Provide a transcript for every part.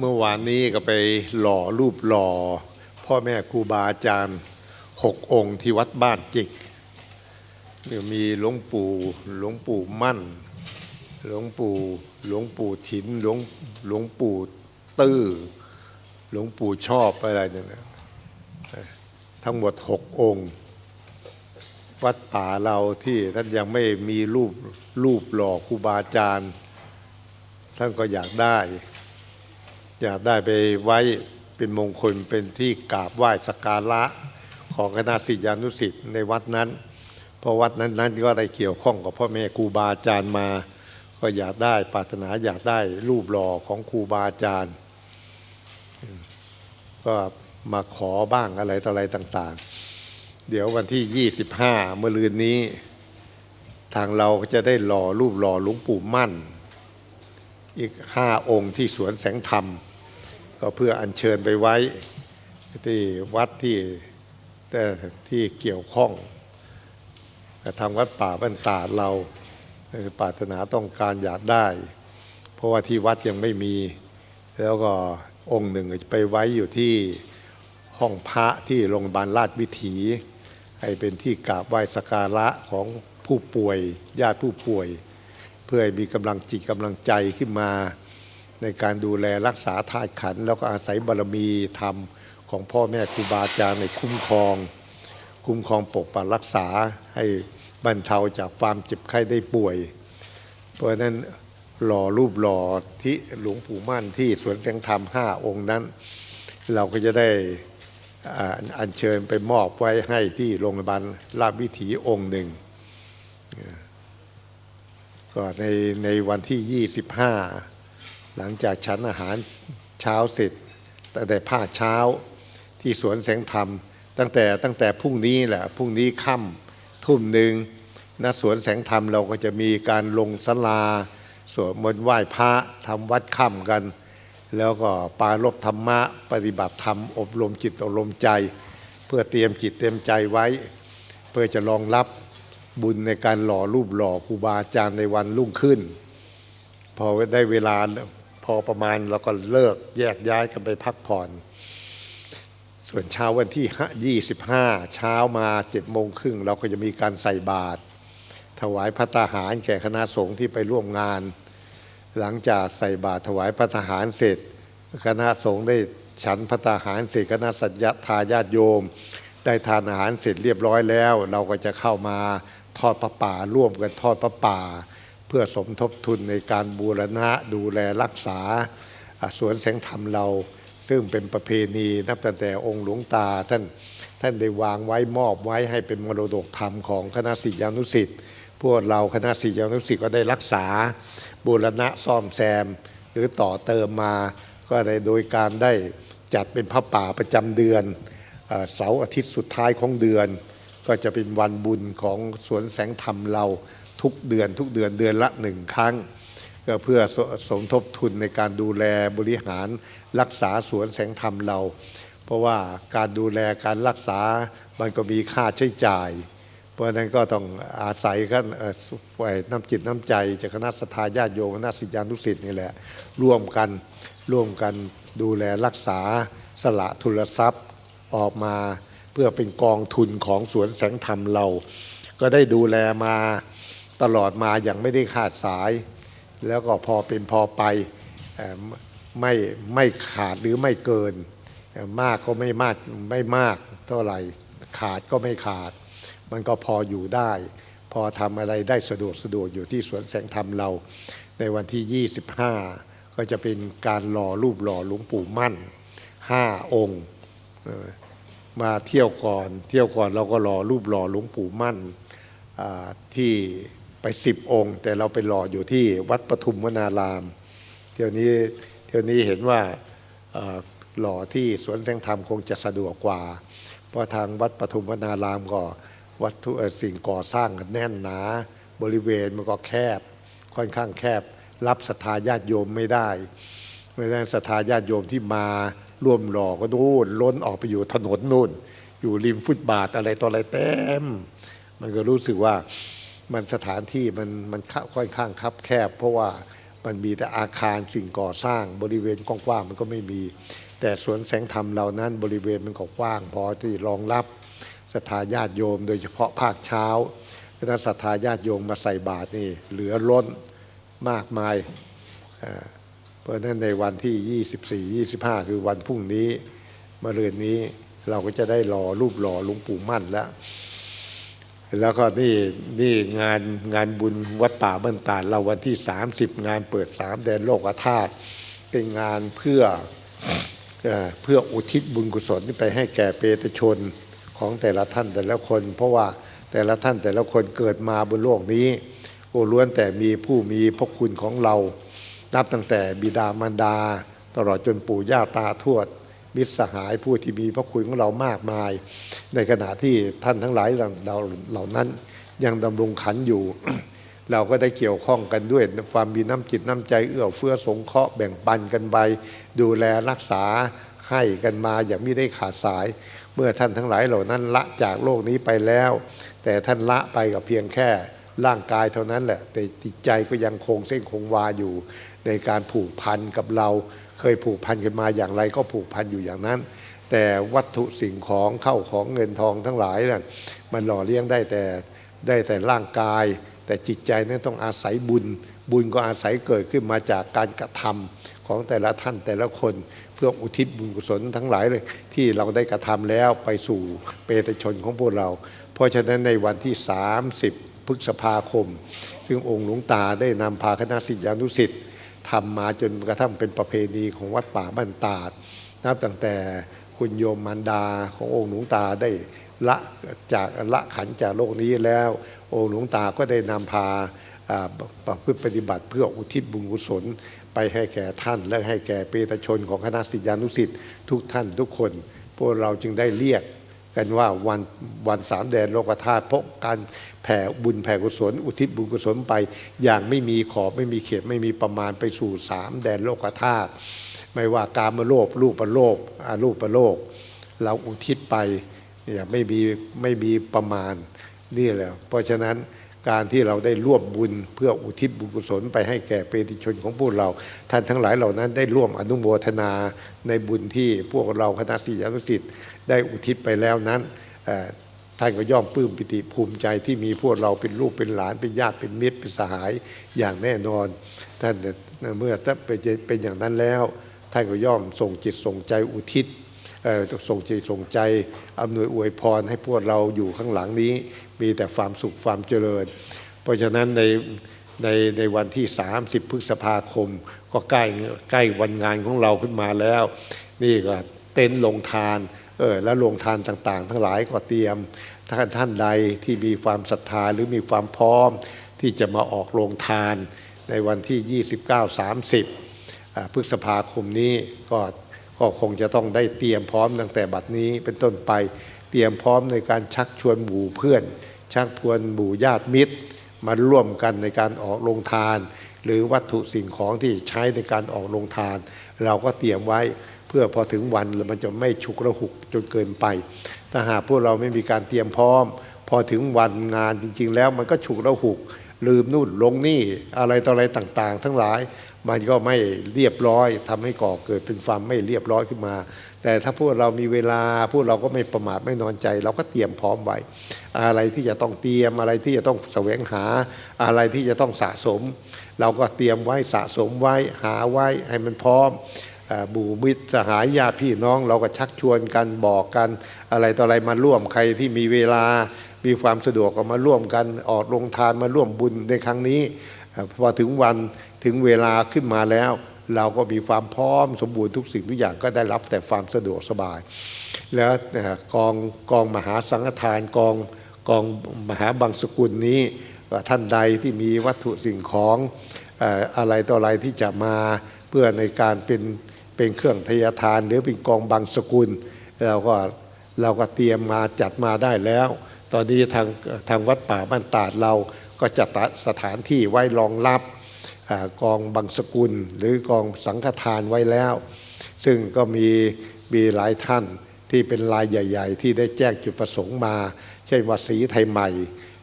เมื่อวานนี้ก็ไปหล่อรูปหล่อ พ่อแม่ครูบาอาจารย์หกองค์ที่วัดบ้านจิกเนี่ยมีหลวงปู่หลวงปู่มั่น หลวงปู่หลวงปู่ถินหลวงหลวงปู่ตื้อหลวงปู่ชอบอะไรเนี่ยนะทั้งหมดหกองค์ วัดป่าเราที่ท่านยังไม่มีรูปรูปหล่อครูบาอาจารย์ ท่านก็อยากได้ อยากได้ไปไว้เป็นมงคลเป็นที่กราบไหว้สักการะของคณะศิษยานุศิษย์ในวัดนั้น เพราะวัดนั้นนั้นก็ได้เกี่ยวข้องกับพ่อแม่ครูบาอาจารย์มา ก็อยากได้ปรารถนาอยากได้รูปหล่อของครูบาอาจารย์ ก็มาขอบ้างอะไรต่ออะไรต่างๆ เดี๋ยววันที่ 25 เมื่อลืนนี้ ทางเราก็จะได้หล่อรูปหล่อหลวงปู่มั่น อีกห้าองค์ที่สวนแสงธรรม ก็เพื่ออัญเชิญไปไว้ที่วัดที่แต่ที่เกี่ยวข้องกับทางวัดป่าบ้านตาดเราปรารถนาต้องการอยากได้ เพราะว่าที่วัดยังไม่มี แล้วก็องค์หนึ่งจะไปไว้อยู่ที่ห้องพระที่โรงพยาบาลราชวิถี ให้เป็นที่กราบไหว้สักการะของผู้ป่วยญาติผู้ป่วย พื่อให้มีกำลังจิตกำลังใจขึ้นมา ในการดูแลรักษาธาตุขัน แล้วก็อาศัยบารมีธรรมของพ่อแม่ครูบาอาจารย์ในคุ้มครอง คุ้มครองปกปักรักษาให้บรรเทาจากความเจ็บไข้ได้ป่วย เพราะนั้นหล่อรูปหล่อที่หลวงปู่มั่นที่สวนแสงธรรมห้าองค์นั้น เราก็จะได้อัญเชิญไปมอบไว้ให้ที่โรงพยาบาลราชวิถีองค์หนึ่ง ก็ในในวันที่ 25 หลังจากฉันอาหารเช้าเสร็จตั้งแต่ภาคเช้าที่สวนแสงธรรม ตั้งแต่ตั้งแต่พรุ่งนี้แหละพรุ่งนี้ค่ำทุ่มหนึ่งณสวนแสงธรรมเราก็จะมีการลงสลาสวดมนต์ไหว้พระทำวัดค่ำกัน แล้วก็ปารบธรรมะ ปฏิบัติธรรม อบรมจิตอบรมใจ เพื่อเตรียมจิตเตรียมใจไว้ เพื่อจะรองรับ บุญในการหล่อรูปหล่อครูบาอาจารย์ในวันรุ่งขึ้น พอได้เวลาพอประมาณเราก็เลิกแยกย้ายกันไปพักผ่อน ส่วนเช้าวันที่ 25 เช้ามา7โมงครึ่งเราก็จะมีการใส่บาตรถวายพระตาหารแก่คณะสงฆ์ที่ไปร่วมงาน หลังจากใส่บาตรถวายพระทหารเสร็จ คณะสงฆ์ได้ฉันพระทหารเสร็จคณะสัญญาทายาติโยม ได้ทานอาหารเสร็จเรียบร้อยแล้ว เราก็จะเข้ามา ทอดพระป่าร่วมกันทอดพระป่า เพื่อสมทบทุนในการบูรณะดูแลรักษาสวนแสงธรรมเรา ซึ่งเป็นประเพณีนับตั้งแต่องค์หลวงตาท่านท่านได้วางไว้มอบไว้ให้เป็นมรดกธรรมของคณะศิษยานุศิษย์พวกเราคณะศิษยานุศิษย์ก็ได้รักษา บูรณะซ่อมแซม หรือต่อเติมมาก็ได้โดยการได้จัดเป็นพระป่าประจำเดือนเสาร์อาทิตย์สุดท้ายของเดือน ก็จะเป็นวันบุญของสวนแสงธรรมเราทุกเดือน ทุกเดือนเดือนละหนึ่งครั้งก็เพื่อสสมทบทุนในการดูแลบริหารรักษาสวนแสงธรรมเรา เพราะว่าการดูแลการรักษามันก็มีค่าใช้จ่าย เพราะนั้นก็ต้องอาศัยกันเอ่อฝ่ายน้ำจิตน้ำใจจากคณะสัตยาญาติโยมคณะศิษยานุศิษย์นี่แหละร่วมกันร่วมกันดูแลรักษาสละทุนทรัพย์ออกมา เพื่อเป็นกองทุนของสวนแสงธรรมเรา ก็ได้ดูแลมาตลอดมาอย่างไม่ได้ขาดสาย แล้วก็พอเป็นพอไปไม่ไม่ขาดหรือไม่เกิน มากก็ไม่มากไม่มากเท่าไหร่ขาดก็ไม่ขาด มันก็พออยู่ได้ พอทำอะไรได้สะดวกสะดวกอยู่ที่สวนแสงธรรมเรา ในวันที่ 25 ก็จะเป็นการหล่อรูปหล่อหลวงปู่มั่น 5 องค์ มาเที่ยวก่อน เที่ยวก่อนเราก็หล่อรูปหล่อหลวงปู่มั่นที่ไปสิบองค์ แต่เราไปหล่ออยู่ที่วัดปทุมวนาราม เที่ยวนี้เที่ยวนี้เห็นว่าหล่อที่สวนแสงธรรมคงจะสะดวกกว่า เพราะทางวัดปทุมวนารามก็วัตถุสิ่งก่อสร้างกันแน่นหนา บริเวณมันก็แคบ ค่อนข้างแคบ รับศรัทธาญาติโยมไม่ได้เพราะฉะนั้นศรัทธาญาติโยมที่มา ร่วมหล่อก็นู่นล้นออกไปอยู่ถนนนู่น อยู่ริมฟุตบาทอะไรต่ออะไรเต็มมันก็รู้สึกว่ามันสถานที่มันมันค่อนข้างคับแคบ เพราะว่ามันมีแต่อาคารสิ่งก่อสร้างบริเวณกว้างๆมันก็ไม่มี แต่สวนแสงธรรมเรานั้นบริเวณมันก็กว้าง พอที่รองรับศรัทธาญาติโยม โดยเฉพาะภาคเช้าถ้าศรัทธาญาติโยมมาใส่บาตรนี่เหลือล้นมากมาย เพราะฉะนั้นในวันที่ 24 25 คือวันพรุ่งนี้มะรืนนี้เราก็จะได้รอรูปหล่อหลวงปู่มั่นแล้ว แล้วก็นี่นี่งานงานบุญวัดป่าบ้านตาดเราวันที่ 30 งานเปิดสามแดนโลกธาตุเป็นงานเพื่อเอ่อเพื่ออุทิศบุญกุศลไปให้แก่เปตชนของแต่ละท่านแต่ละคน เพราะว่าแต่ละท่านแต่ละคนเกิดมาบนโลกนี้โอ้ล้วนแต่มีผู้มีพระคุณของเรา นับตั้งแต่บิดามารดา ตลอดจนปู่ย่าตาทวดมิตรสหายผู้ที่มีพระคุณของเรามากมาย ในขณะที่ท่านทั้งหลายเหล่าเราเหล่านั้นยังดำรงขันอยู่ เราก็ได้เกี่ยวข้องกันด้วย ความมีน้ำจิตน้ำใจเอื้อเฟื้อสงเคราะห์แบ่งปันกันไปดูแลรักษาให้กันมาอย่างไม่ได้ขาดสาย เมื่อท่านทั้งหลายเหล่านั้นละจากโลกนี้ไปแล้ว แต่ท่านละไปกับเพียงแค่ร่างกายเท่านั้นแหละ แต่จิตใจก็ยังคงเส้นคงวาอยู่ ในการผูกพันกับเรา เคยผูกพันกันมาอย่างไรก็ผูกพันอยู่อย่างนั้น แต่วัตถุสิ่งของเข้าของเงินทองทั้งหลายนั่นมันหล่อเลี้ยงได้แต่ได้แต่ร่างกาย แต่จิตใจนั้นต้องอาศัยบุญ บุญก็อาศัยเกิดขึ้นมาจากการกระทำของแต่ละท่านแต่ละคนเพื่ออุทิศบุญกุศลทั้งหลายเลยที่เราได้กระทำแล้วไปสู่เปตชนของพวกเรา เพราะฉะนั้นในวันที่ 30พฤษภาคม ซึ่งองค์หลวงตาได้นำพาคณะศิษยานุศิษย์ ทำมาจนกระทั่งเป็นประเพณีของวัดป่าบ้านตาดนับตั้งแต่คุณโยมมารดาขององค์หลวงตาได้ละจากละขันจากโลกนี้แล้ว องค์หลวงตาก็ได้นำพาอ่าประพฤติปฏิบัติเพื่ออุทิศบุญกุศล ไปให้แก่ท่าน และให้แก่เปตชนของคณะศิษยานุศิษย์ทุกท่านทุกคน พวกเราจึงได้เรียก กันว่าวันวันสามแดนโลกธาตุเพราะการแผ่บุญแผ่กุศล อุทิศบุญกุศลไป อย่างไม่มีขอบไม่มีเขตไม่มีประมาณไปสู่สามแดนโลกธาตุไม่ว่าการมาโลภรูปประโลภอารูปประโลภเราอุทิศไปอย่าไม่มีไม่มีประมาณนี่แหละเพราะฉะนั้น การที่เราได้ร่วมบุญเพื่ออุทิศบุญกุศลไปให้แก่เปติชนของพวกเรา ท่านทั้งหลายเหล่านั้นได้ร่วมอนุโมทนาในบุญที่พวกเราคณะศิษยานุศิษย์ได้อุทิศไปแล้วนั้นท่านก็ย่อมปลื้มปิติภูมิใจที่มีพวกเราเป็นลูกเป็นหลานเป็นญาติเป็นมิตรเป็นสหายอย่างแน่นอนท่านเมื่อเป็นอย่างนั้นแล้ว ท่านก็ย่อมส่งจิตส่งใจอุทิศ ส่งใจส่งใจอำนวยอวยพรให้พวกเราอยู่ข้างหลังนี้ มีแต่ความสุขความเจริญ เพราะฉะนั้นในในในวันที่ 30 พฤษภาคม ก็ใกล้ใกล้วันงานของเราขึ้นมาแล้ว นี่ก็เต็นท์ลงทานเออแล้วลงทานต่างๆ ทั้งหลายก็เตรียมท่านท่านใดที่มีความศรัทธาหรือมีความพร้อม ที่จะมาออกโรงทานในวันที่ 29 30อ่าพฤษภาคมนี้ก็ ก็คงจะต้องได้เตรียมพร้อมตั้งแต่บัดนี้เป็นต้นไปเตรียมพร้อมในการชักชวนหมู่เพื่อน ชักชวนหมู่ญาติมิตร มาร่วมกันในการออกโรงทาน หรือวัตถุสิ่งของที่ใช้ในการออกโรงทาน เราก็เตรียมไว้เพื่อพอถึงวันมันจะไม่ฉุกระหุกจนเกินไปถ้าหากพวกเราไม่มีการเตรียมพร้อม พอถึงวันงานจริง ๆ แล้วมันก็ฉุกระหุกลืมนู่นลงนี่อะไรต่ออะไรต่าง ๆ ทั้งหลาย มันก็ไม่เรียบร้อยทำให้ก่อเกิดเป็นความไม่เรียบร้อยขึ้นมา แต่ถ้าพวกเรามีเวลาพวกเราก็ไม่ประมาทไม่นอนใจ เราก็เตรียมพร้อมไว้ อะไรที่จะต้องเตรียมอะไรที่จะต้องแสวงหาอะไรที่จะต้องสะสม เราก็เตรียมไว้สะสมไว้หาไว้ให้มันพร้อมบูมิตรสหายญาติพี่น้อง เราก็ชักชวนกันบอกกัน อะไรต่ออะไรมาร่วมใครที่มีเวลา มีความสะดวกก็มาร่วมกันออกลงทานมาร่วมบุญในครั้งนี้พอถึงวัน ถึงเวลาขึ้นมาแล้ว เราก็มีความพร้อมสมบูรณ์ทุกสิ่งทุกอย่างก็ได้รับแต่ความสะดวกสบาย แล้วกองกองมหาสังฆทานกองกองมหาบางสกุลนี้ท่านใดที่มีวัตถุสิ่งของเอ่ออะไรต่ออะไรที่จะมาเพื่อในการเป็นเป็นเครื่องทยทาน หรือเป็นกองบางสกุลเราก็เราก็เตรียมมาจัดมาได้แล้ว ตอนนี้ทางทางวัดป่าบ้านตาดเราก็จัดสถานที่ไว้รองรับ อกองบางสกุลหรือกองสังฆทานไว้แล้ว ซึ่งก็มีมีหลายท่านที่เป็นรายใหญ่ ๆ ที่ได้แจ้งจุดประสงค์มา เช่นว่าสีไทยใหม่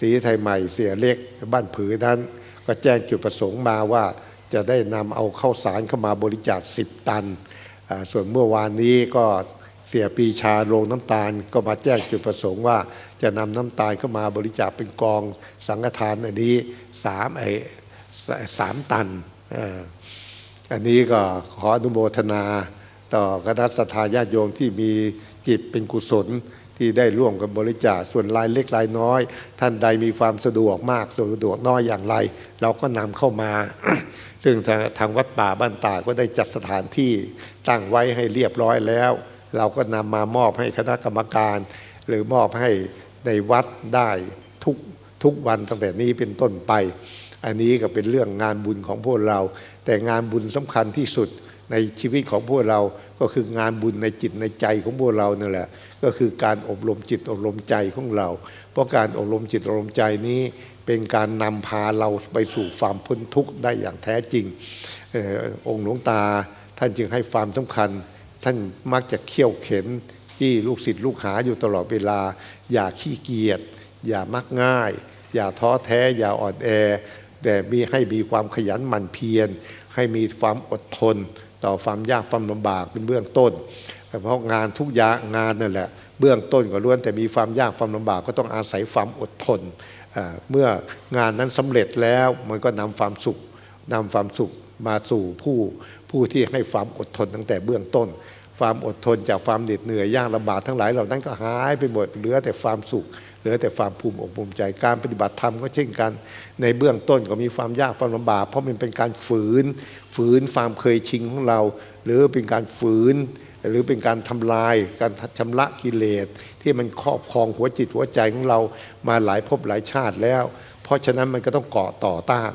สีไทยใหม่เสียเล็กบ้านผือนั้น ก็แจ้งจุดประสงค์มาว่าจะได้นำเอาข้าวสารเข้ามาบริจาค10 ตัน ส่วนเมื่อวานนี้ก็เสียปีชาโรงน้ำตาลก็มาแจ้งจุดประสงค์ว่าจะนำน้ำตาลเข้ามาบริจาคเป็นกองสังฆทานอันนี้สามไอ สามตัน อันนี้ก็ขออนุโมทนาต่อคณะสัตยาญาติโยมที่มีจิตเป็นกุศลที่ได้ร่วมกันบริจาคส่วนรายเล็กรายน้อย ท่านใดมีความสะดวกมากสะดวกน้อยอย่างไร เราก็นำเข้ามา ซึ่งทางทางวัดป่าบ้านตาก็ได้จัดสถานที่ตั้งไว้ให้เรียบร้อยแล้ว เราก็นำมามอบให้คณะกรรมการ หรือมอบให้ในวัดได้ทุกทุกวันตั้งแต่นี้เป็นต้นไป อันนี้ก็เป็นเรื่องงานบุญของพวกเรา แต่งานบุญสำคัญที่สุดในชีวิตของพวกเรา ก็คืองานบุญในจิตในใจของพวกเรานั่นแหละ ก็คือการอบรมจิตอบรมใจของเรา เพราะการอบรมจิตอบรมใจนี้ เป็นการนำพาเราไปสู่ความพ้นทุกข์ได้อย่างแท้จริงอองค์หลวงตาท่านจึงให้ความสำคัญ ท่านมักจะเขี่ยวเข็นที่ลูกศิษย์ลูกหาอยู่ตลอดเวลา อย่าขี้เกียจอย่ามักง่าย อย่าท้อแท้ อย่าอ่อนแอ แต่มีให้มีความขยันหมั่นเพียร ให้มีความอดทน ต่อความยากความลำบากเป็นเบื้องต้น เพราะงานทุกอย่างงานนั่นแหละเบื้องต้นก็ล้วนแต่มีความยากความลำบากก็ต้องอาศัยความอดทน เมื่องานนั้นสำเร็จแล้วมันก็นำความสุขนำความสุขมาสู่ผู้ผู้ที่ให้ความอดทนตั้งแต่เบื้องต้น ความอดทนจากความเหน็ดเหนื่อยยากลำบากทั้งหลายเหล่านั้นก็หายไปหมดเหลือแต่ความสุข เหลือแต่ความภูมิอกภูมิใจ การปฏิบัติธรรมก็เช่นกัน ในเบื้องต้นก็มีความยากความลำบากเพราะมันเป็นการฝืน ฝืนความเคยชิงของเรา หรือเป็นการฝืน หรือเป็นการทำลาย การชำระกิเลส ที่มันครอบครองหัวจิตหัวใจของเรามาหลายภพหลายชาติแล้ว เพราะฉะนั้นมันก็ต้องเกาะต่อต้าน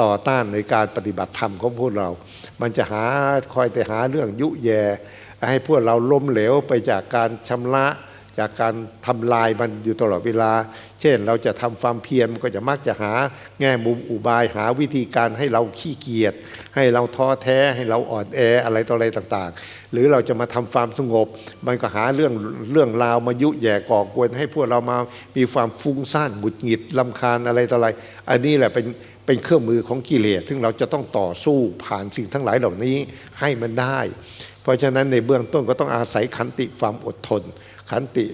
ต่อต้านในการปฏิบัติธรรมของพวกเรา มันจะหาคอยแต่หาเรื่องยุแยให้พวกเราล้มเหลวไปจากการชำระ จากการทำลายมันอยู่ตลอดเวลา เช่นเราจะทำความเพียรมันก็จะมักจะหาแง่มุมอุบายหาวิธีการให้เราขี้เกียจให้เราท้อแท้ให้เราอ่อนแออะไรต่ออะไรต่างๆ หรือเราจะมาทำความสงบ มันก็หาเรื่องเรื่องราวมายุแย่ก่อกวน ให้พวกเรามามีความฟุ้งซ่านหงุดหงิดลำคาญอะไรต่ออะไร อันนี้แหละเป็นเป็นเครื่องมือของกิเลสซึ่งเราจะต้องต่อสู้ผ่านสิ่งทั้งหลายเหล่านี้ให้มันได้ ราะฉะนั้นในเบื้องต้นก็ต้องอาศัยขันติความอดทน ขันติ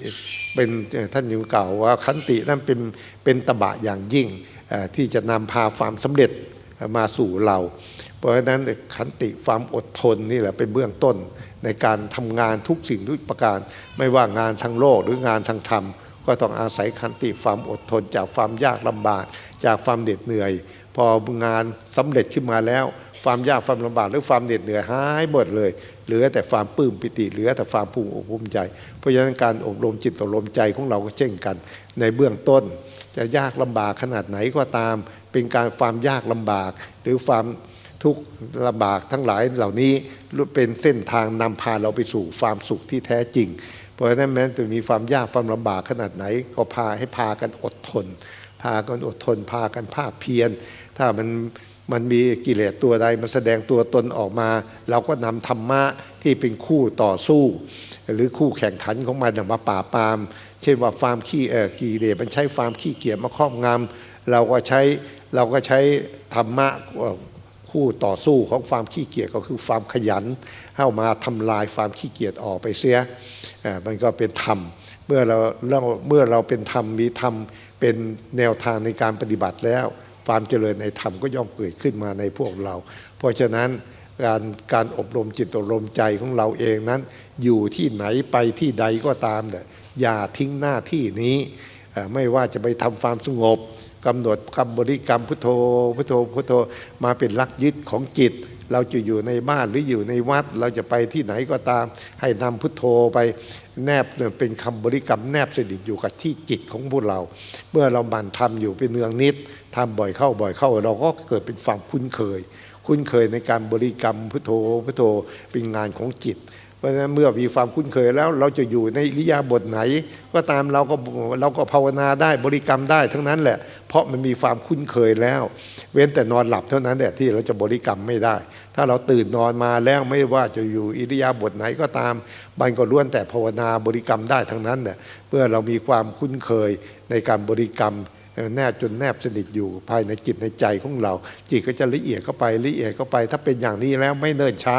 เป็นท่านอยู่กล่าวว่าขันตินั้นเป็นเป็นตบะอย่างยิ่งที่จะนำพาความสำเร็จมาสู่เรา เพราะฉะนั้นขันติความอดทนนี่แหละเป็นเบื้องต้นในการทำงานทุกสิ่งทุกประการ ไม่ว่างานทางโลกหรืองานทางธรรม ก็ต้องอาศัยขันติความอดทน จากความยากลำบาก จากความเหน็ดเหนื่อย พองานสำเร็จขึ้นมาแล้ว ความยากความลำบากหรือความเหน็ดเหนื่อยหายหมดเลย เหลือแต่ความปลื้มปิติ เหลือแต่ความภูมิอกภูมิใจ เพราะฉะนั้นการอบรมจิตอบรมใจของเราก็เช่นกัน ในเบื้องต้น จะยากลำบากขนาดไหนก็ตาม เป็นการความยากลำบาก หรือความทุกข์ลำบากทั้งหลายเหล่านี้เป็นเส้นทางนำพาเราไปสู่ความสุขที่แท้จริง เพราะฉะนั้นแม้จะมีความยากความลำบากขนาดไหน ก็พาให้พากันอดทน พากันอดทน พากันภาคเพียรถ้ามัน มันมีกิเลสตัวใดมันแสดงตัวตนออกมา เราก็นำธรรมะที่เป็นคู่ต่อสู้ หรือคู่แข่งขันของมันมาป่าบปาม เช่นว่าความขี้เออกิเลสมันใช้ความขี้เกียจมาครอบงำเราก็ใช้เราก็ใช้ธรรมะคู่ต่อสู้ของความขี้เกียจก็คือความขยันเข้ามาทำลายความขี้เกียจออกไปเสียมันก็เป็นธรรมเมื่อเราเราเมื่อเราเป็นธรรมมีธรรมเป็นแนวทางในการปฏิบัติแล้ว ความเจริญในธรรมก็ย่อมเกิดขึ้นมาในพวกเรา เพราะฉะนั้นการการอบรมจิตอบรมใจของเราเองนั้น อยู่ที่ไหนไปที่ใดก็ตามเนี่ยอย่าทิ้งหน้าที่นี้ไม่ว่าจะไปทำความสงบกำหนดคำบริกรรมพุทโธพุทโธพุทโธมาเป็นลักยึดของจิต เราจะอยู่ในบ้านหรืออยู่ในวัด เราจะไปที่ไหนก็ตาม ให้นำพุทโธไป แนบเป็นคำบริกรรมแนบสนิทอยู่กับที่จิตของพวกเรา เมื่อเราบันทำอยู่เป็นเนืองนิดทำบ่อยเข้าบ่อยเข้า เราก็เกิดเป็นความคุ้นเคย คุ้นเคยในการบริกรรมพุทโธพุทโธเป็นงานของจิต ราะฉะนั้นเมื่อมีความคุ้นเคยแล้ว เราจะอยู่ในอิริยาบถไหน ก็ตามเราก็เราก็ภาวนาได้บริกรรมได้ทั้งนั้นแหละ เพราะมันมีความคุ้นเคยแล้ว เว้นแต่นอนหลับเท่านั้นแหละที่เราจะบริกรรมไม่ได้ ถ้าเราตื่นนอนมาแล้วไม่ว่าจะอยู่อิริยาบถไหนก็ตามมันก็ล้วนแต่ภาวนาบริกรรมได้ทั้งนั้นแหละเมื่อเรามีความคุ้นเคยในการบริกรรม แนบจนแนบสนิทอยู่ภายในจิตในใจของเรา จิตก็จะละเอียดเข้าไปละเอียดเข้าไป ถ้าเป็นอย่างนี้แล้วไม่เนิ่นช้า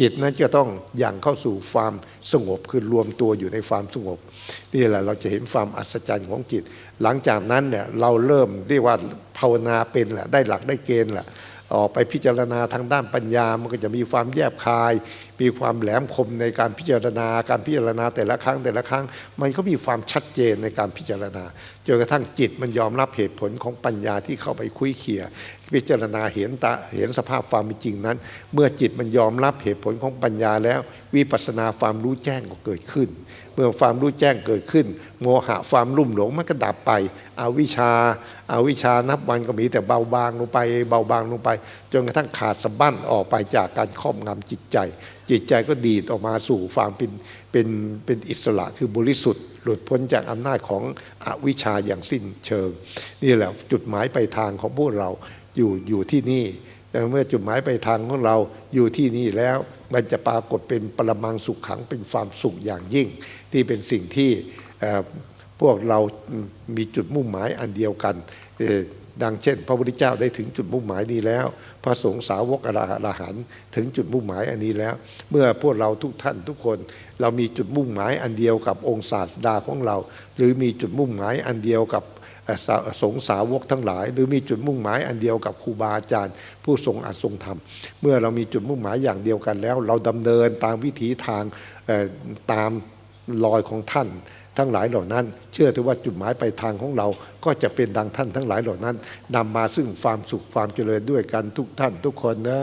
จิตนั้นจะต้องอย่างเข้าสู่ความสงบคือรวมตัวอยู่ในความสงบนี่แหละเราจะเห็นความอัศจรรย์ของจิต หลังจากนั้นเนี่ยเราเริ่มเรียกว่าภาวนาเป็นแหละได้หลักได้เกณฑ์แหละ ออกไปพิจารณาทางด้านปัญญา มันก็จะมีความแยบคาย มีความแหลมคมในการพิจารณา การพิจารณาแต่ละครั้งแต่ละครั้ง มันก็มีความชัดเจนในการพิจารณาจนกระทั่งจิตมันยอมรับเหตุผลของปัญญาที่เข้าไปคุยเขี่ยพิจารณาเห็นตาเห็นสภาพความเป็นจริงนั้น เมื่อจิตมันยอมรับเหตุผลของปัญญาแล้ววิปัสสนาความรู้แจ้งก็เกิดขึ้น มื่อความรู้แจ้งเกิดขึ้น โมหะความลุ่มหลงมันก็ดับไปอวิชชาอาวิชชานับวันก็มีแต่เบาบางลงไป เบาบางลงไป จนกระทั่งขาดสะบั้นออกไปจากการครอบงำจิตใจ จิตใจก็ดีดออกมาสู่ความเป็นเป็นเป็นอิสระคือบริสุทธิ์หลุดพ้นจากอำนาจของอวิชชาอย่างสิ้นเชิง นี่แหละจุดหมายปลายทางของพวกเราอยู่อยู่ที่นี่ แต่เมื่อจุดหมายไปทางของเราอยู่ที่นี่แล้วมันจะปรากฏเป็นปรมังสุขขังเป็นความสุขอย่างยิ่ง ที่เป็นสิ่งที่พวกเรามีจุดมุ่งหมายอันเดียวกัน ดังเช่น พระพุทธเจ้าได้ถึงจุดมุ่งหมายนี้แล้ว พระสงฆ์สาวกอรหันถึงจุดมุ่งหมายอันนี้แล้ว เมื่อพวกเราทุกท่านทุกคน เรามีจุดมุ่งหมายอันเดียวกับองค์ศาสดาของเรา หรือมีจุดมุ่งหมายอันเดียวกับ สสงสาวกทั้งหลาย หรือมีจุดมุ่งหมายอันเดียวกับครูบาอาจารย์ ผู้ทรงอาจทรงธรรม เมื่อเรามีจุดมุ่งหมายอย่างเดียวกันแล้ว เราดำเนินตามวิถีทางตามรอยของท่านทั้งหลายเหล่านั้น เชื่อถือว่าจุดหมายปลายทางของเรา ก็จะเป็นดังท่านทั้งหลายเหล่านั้นนำมาซึ่งความสุขความเจริญด้วยกันทุกท่านทุกคนนะ